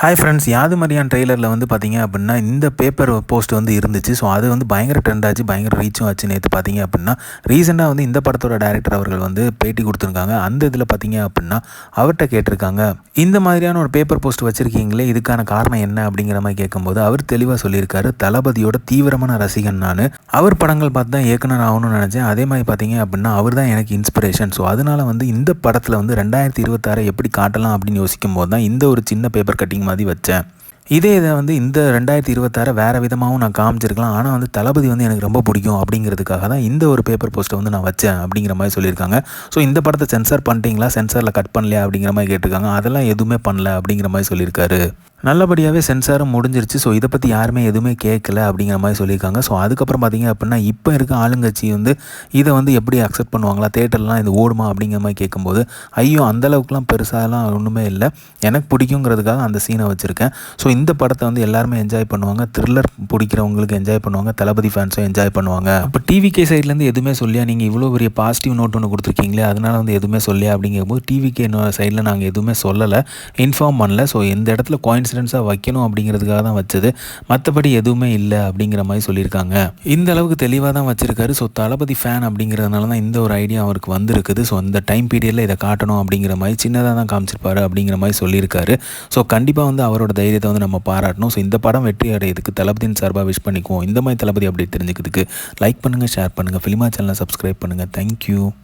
Hi friends யாது மரியான் ட்ரெய்லரில் வந்து பார்த்தீங்க அப்படின்னா இந்த பேப்பர் போஸ்ட் வந்து இருந்துச்சு. ஸோ அது வந்து பயங்கர ட்ரெண்ட் ஆச்சு பயங்கர ரீச்சும் ஆச்சு நேற்று பார்த்தீங்க அப்படின்னா. ரீசெண்டாக வந்து இந்த படத்தோட டேரக்டர் அவர்கள் வந்து பேட்டி கொடுத்துருக்காங்க. அந்த இதில் பார்த்தீங்க அப்படின்னா அவர்கிட்ட கேட்டிருக்காங்க. இந்த மாதிரியான ஒரு பேப்பர் போஸ்ட் வச்சுருக்கீங்களே இதுக்கான காரணம் என்ன அப்படிங்கிற மாதிரி கேட்கும்போது அவர் தெளிவாக சொல்லியிருக்காரு. தளபதியோட தீவிரமான ரசிகன் நான். அவர் படங்கள் பார்த்து தான் இயக்குனர் ஆகணும்னு நினச்சேன். அதே மாதிரி பார்த்தீங்க அப்படின்னா அவர் தான் எனக்கு இன்ஸ்பிரேஷன் ஸோ அதனால் வந்து இந்த படத்தில் வந்து ரெண்டாயிரத்தி இருபத்தாறை எப்படி காட்டலாம் அப்படின்னு யோசிக்கும் போது தான் இந்த ஒரு சின்ன பேப்பர் கட்டிங் மாதிரி வச்சேன். இதே இதை வந்து இந்த ரெண்டாயிரத்தி இருபத்தாறு வேறு விதமாகவும் நான் காமிச்சிருக்கலாம். ஆனால் வந்து தளபதி வந்து எனக்கு ரொம்ப பிடிக்கும் அப்படிங்கிறதுக்காக தான் இந்த ஒரு பேப்பர் போஸ்ட்டை வந்து நான் வச்சேன் அப்படிங்கிற மாதிரி சொல்லியிருக்காங்க. ஸோ இந்த படத்தை சென்சார் பண்ணிட்டீங்களா? சென்சாரில் கட் பண்ணலையா? அப்படிங்கிற மாதிரி கேட்டிருக்காங்க. அதெல்லாம் எதுவுமே பண்ணல அப்படிங்கிற மாதிரி சொல்லியிருக்காரு. நல்லபடியாகவே சென்சாரும் முடிஞ்சிருச்சு. ஸோ இதை பற்றி யாருமே எதுவுமே கேட்கல அப்படிங்கிற மாதிரி சொல்லியிருக்காங்க. ஸோ அதுக்கப்புறம் பார்த்தீங்க அப்படின்னா இப்போ இருக்க ஆளுங்கட்சி வந்து இதை வந்து எப்படி அக்செப்ட் பண்ணுவாங்களா? தேட்டர்லாம் இது ஓடுமா அப்படிங்கிற மாதிரி கேட்கும்போது ஐயோ அந்தளவுக்குலாம் பெருசாலாம் ஒன்றுமே இல்லை. எனக்கு பிடிக்குங்கிறதுக்காக அந்த சீனை வச்சுருக்கேன். ஸோ இந்த படத்தை வந்து எல்லாருமே என்ஜாய் பண்ணுவாங்க. த்ரில்லர் பிடிக்கிறவங்களுக்கு என்ஜாய் பண்ணுவாங்க. தளபதி ஃபேன்ஸும் என்ஜாய் பண்ணுவாங்க. அப்போ டிவிகே சைட்லேருந்து எதுவுமே சொல்லியா? நீங்கள் இவ்வளோ பெரிய பாசிட்டிவ் நோட் ஒன்று கொடுத்துருக்கீங்களே அதனால் வந்து எதுவுமே சொல்லியா அப்படிங்கும்போது டிவிகே சைடில் நாங்கள் எதுவுமே சொல்லலை. இன்ஃபார்ம் பண்ணல. ஸோ இந்த இடத்துல இன்சிடென்ட்ஸாக வைக்கணும் அப்படிங்கிறதுக்காக தான் வச்சது. மற்றபடி எதுவுமே இல்லை அப்படிங்கிற மாதிரி சொல்லியிருக்காங்க. இந்த அளவுக்கு தெளிவாக தான் வச்சிருக்காரு. ஸோ தளபதி ஃபேன் அப்படிங்கிறதுனால தான் இந்த ஒரு ஐடியா அவருக்கு வந்திருக்குது. ஸோ அந்த டைம் பீரியடில் இதை காட்டணும் அப்படிங்கிற மாதிரி சின்னதாக தான் காமிச்சிருப்பாரு அப்படிங்கிற மாதிரி சொல்லியிருக்காரு. ஸோ கண்டிப்பாக வந்து அவரோட தைரியத்தை வந்து நம்ம பாராட்டணும். ஸோ இந்த படம் வெற்றி அடையிறதுக்கு தளபதியின் சார்பாக விஷ் பண்ணிக்குவோம். இந்த மாதிரி தளபதி அப்படி தெரிஞ்சுக்கிறதுக்கு லைக் பண்ணுங்கள் ஷேர் பண்ணுங்கள் ஃபிலிமா சேனலை சப்ஸ்கிரைப் பண்ணுங்கள் தேங்க்யூ